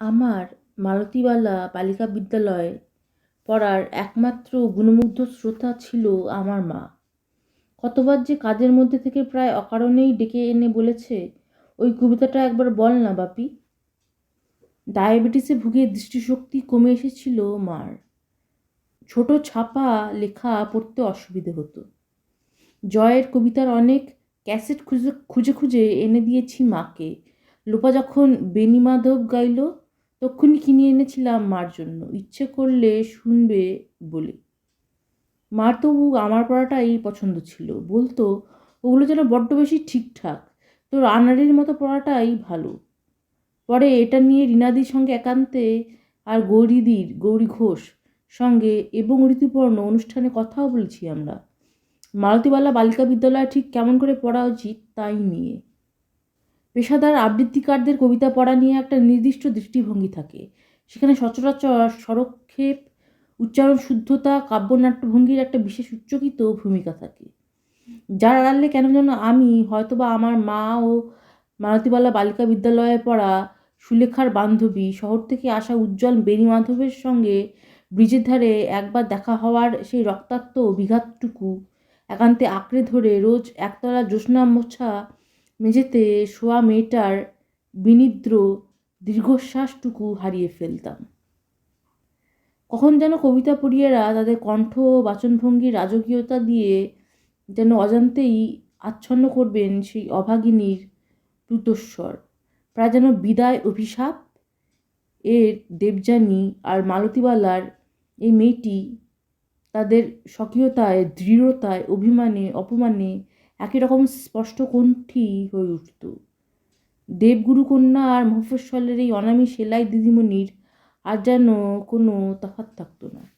আমার মালতীবালা বালিকা বিদ্যালয়ে পড়ার একমাত্র গুণমুগ্ধ শ্রোতা ছিল আমার মা। কতবার যে কাজের মধ্যে থেকে প্রায় অকারণেই ডেকে এনে বলেছে, ওই কবিতাটা একবার বল না বাপি। ডায়াবেটিসে ভুগে দৃষ্টিশক্তি কমে এসেছিল মার। ছোট ছাপা লেখা পড়তে অসুবিধে হতো। জয়ের কবিতার অনেক ক্যাসেট খুঁজে খুঁজে খুঁজে এনে দিয়েছি মাকে। লোপা যখন বেণীমাধব গাইল তক্ষুনি কিনে এনেছিলাম মার জন্য। ইচ্ছে করলে শুনবে বলে। মার তবু আমার পড়াটাই পছন্দ ছিল। বলতো, ওগুলো যেন বড্ড বেশি ঠিকঠাক। তোর আনাড়ির মতো পড়াটাই ভালো। পরে এটা নিয়ে রিনাদির সঙ্গে একান্তে আর গৌরীদির, গৌরী ঘোষ সঙ্গে এবং ঋতুপর্ণ অনুষ্ঠানে কথাও বলেছি আমরা। মালতীবালা বালিকা বিদ্যালয়ে ঠিক কেমন করে পড়া উচিত তাই নিয়ে। পেশাদার আবৃত্তিকারদের কবিতা পড়া নিয়ে একটা নির্দিষ্ট দৃষ্টিভঙ্গি থাকে। সেখানে সচরাচর সরক্ষেপ উচ্চারণ শুদ্ধতা, কাব্যনাট্যভঙ্গির একটা বিশেষ উচ্চকিত ভূমিকা থাকে। যার আড়ালে কেন যেন আমি হয়তোবা আমার মা ও মালতীবালা বালিকা বিদ্যালয়ে পড়া সুলেখার বান্ধবী শহর থেকে আসা উজ্জ্বল বেণী মাধবের সঙ্গে ব্রিজের ধারে একবার দেখা হওয়ার সেই রক্তাক্ত অভিঘাতটুকু একান্তে আঁকড়ে ধরে রোজ একতলা জ্যোৎস্না মোছা মেঝেতে শোয়া মেয়েটার বিনিদ্র দীর্ঘশ্বাসটুকু হারিয়ে ফেলতাম। কখন যেন কবিতা পড়িয়েরা তাদের কণ্ঠ বাচনভঙ্গির রাজকীয়তা দিয়ে যেন অজান্তেই আচ্ছন্ন করবেন সেই অভাগিনীর প্লুতস্বর প্রায় যেন বিদায় অভিশাপ এর দেবযানী আর মালতীবালার এই মেয়েটি তাদের স্বকীয়তায়, দৃঢ়তায়, অভিমানে, অপমানে একই রকম স্পষ্ট কণ্ঠী হয়ে উঠত। দেবগুরু কন্যা আর মফস্বলের এই অনামী সেলাই দিদিমণির আর যেন কোনো তফাৎ থাকতো না।